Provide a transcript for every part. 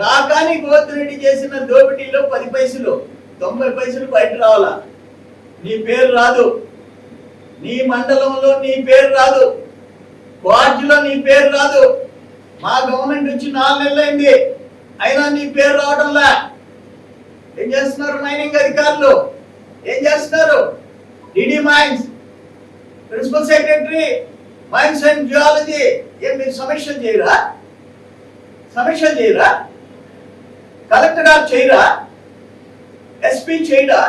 కాకాని గోత్రెడ్డి చేసిన దోపిడీలో పది పైసలు తొంభై పైసలు బయట రావాలా? నీ పేరు రాదు. నీ మండలంలో నీ పేరు రాదు. వార్డులో నీ పేరు రాదు. మా గవర్నమెంట్ వచ్చి నాలుగు నెలలైంది అయినా నీ పేరు రావడంలా ఏం చేస్తున్నారు మైనింగ్ అధికారులు? ఏం చేస్తున్నారు? DD mines principal secretary mines and geology ఏం మీరు సమీక్షలు చేయరా? సమీక్షలు చేయరా? కలెక్టర్ గారు చేయరా? ఎస్పీ చేయరా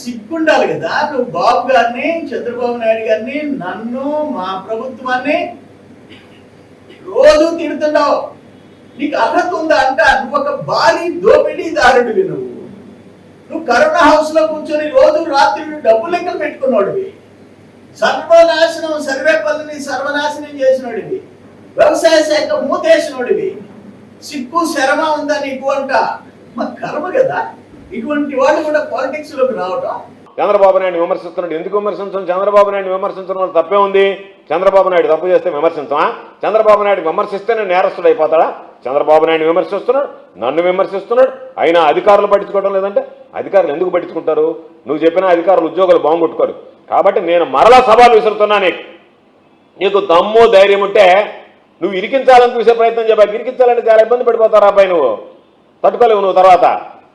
సిగ్గుండాలి కదా. నువ్వు బాబు గారిని చంద్రబాబు నాయుడు గారిని నన్ను మా ప్రభుత్వాన్ని రోజు తిడుతున్నావు. నీకు అర్హత ఉందా అంట నువ్వు ఒక భారీ దోపిడీదారుడివి నువ్వు. నువ్వు కరోనా హౌస్లో కూర్చొని రోజు రాత్రి డబ్బు లెక్కలు పెట్టుకున్నాడువి. సర్వనాశనం సర్వేపల్లిని సర్వనాశనం చేసినోడివి. వ్యవసాయ శాఖ మూతేసినోడివి. సిగ్గు శరమ ఉందా నీకు అంట? మా కర్మ కదా. ఇటువంటి వాళ్ళు కూడా పాలిటిక్స్లోకి రావటం. చంద్రబాబు నాయుడు విమర్శిస్తున్నాడు. ఎందుకు విమర్శించడం? చంద్రబాబు నాయుడు విమర్శించడం వల్ల తప్పే ఉంది. చంద్రబాబు నాయుడు తప్పు చేస్తే విమర్శించమా? చంద్రబాబు నాయుడు విమర్శిస్తే నేరస్తుడు అయిపోతాడా? చంద్రబాబు నాయుడు విమర్శిస్తున్నాడు. నన్ను విమర్శిస్తున్నాడు. అయినా అధికారులు పట్టించుకోవడం లేదంటే అధికారులు ఎందుకు పట్టించుకుంటారు? నువ్వు చెప్పిన అధికారులు ఉద్యోగులు బాగుంటుకోరు కాబట్టి నేను మరలా సవాలు విసురుతున్నా నీకు. నీకు దమ్ము ధైర్యం ఉంటే నువ్వు ఇరికించాలని చూసే ప్రయత్నం చెప్పా ఇరికించాలంటే చాలా ఇబ్బంది పడిపోతారా అబ్బాయి నువ్వు. తట్టుకోలేవు నువ్వు తర్వాత.